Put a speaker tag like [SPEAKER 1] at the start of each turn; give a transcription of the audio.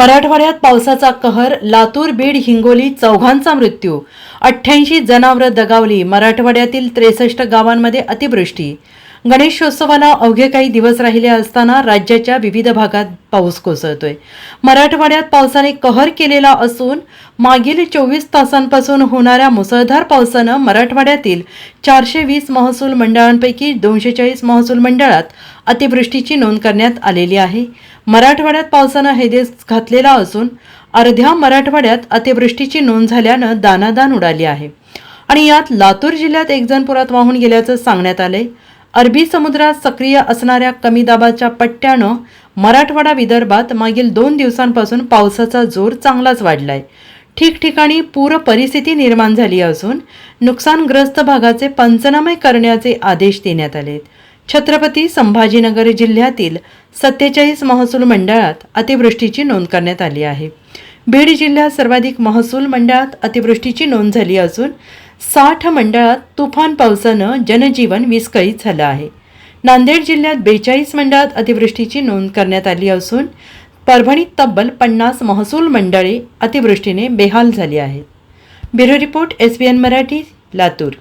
[SPEAKER 1] मराठवाड्यात पावसाचा कहर लातूर बीड हिंगोली चौघांचा मृत्यू. अठ्ठ्याऐंशी जनावरं दगावली. मराठवाड्यातील त्रेसष्ट गावांमध्ये अतिवृष्टी. गणेशोत्सवाला अवघे काही दिवस राहिले असताना राज्याच्या विविध भागात पाऊस कोसळतोय. मराठवाड्यात पावसाने कहर केलेला असून मागील चोवीस तासांपासून होणाऱ्या मुसळधार पावसानं मराठवाड्यातील चारशे वीस महसूल मंडळांपैकी दोनशे चाळीस महसूल मंडळात अतिवृष्टीची नोंद करण्यात आलेली आहे. मराठवाड्यात पावसानं हेदेस घातलेला असून अर्ध्या मराठवाड्यात अतिवृष्टीची नोंद झाल्यानं दानादान उडाली आहे. आणि यात लातूर जिल्ह्यात एक जण पुरात वाहून गेल्याचं सांगण्यात आलंय. अरबी समुद्रात सक्रिय असणाऱ्या कमी दाबाच्या पट्ट्यानं मराठवाडा विदर्भात मागील दोन दिवसांपासून पावसाचा जोर चांगलाच वाढलाय. ठिकठिकाणी पूर परिस्थिती निर्माण झाली असून नुकसानग्रस्त भागाचे पंचनामे करण्याचे आदेश देण्यात आलेत. छत्रपती संभाजीनगर जिल्ह्यातील सत्तेचाळीस महसूल मंडळात अतिवृष्टीची नोंद करण्यात आली आहे. बीड जिल्ह्यात सर्वाधिक महसूल मंडळात अतिवृष्टीची नोंद झाली असून साठ मंडळात तुफान पावसानं जनजीवन विस्कळीत झालं आहे. नांदेड जिल्ह्यात बेचाळीस मंडळात अतिवृष्टीची नोंद करण्यात आली असून परभणीत तब्बल पन्नास महसूल मंडळे अतिवृष्टीने बेहाल झाली आहेत. Bureau report S B N Marathi Latur.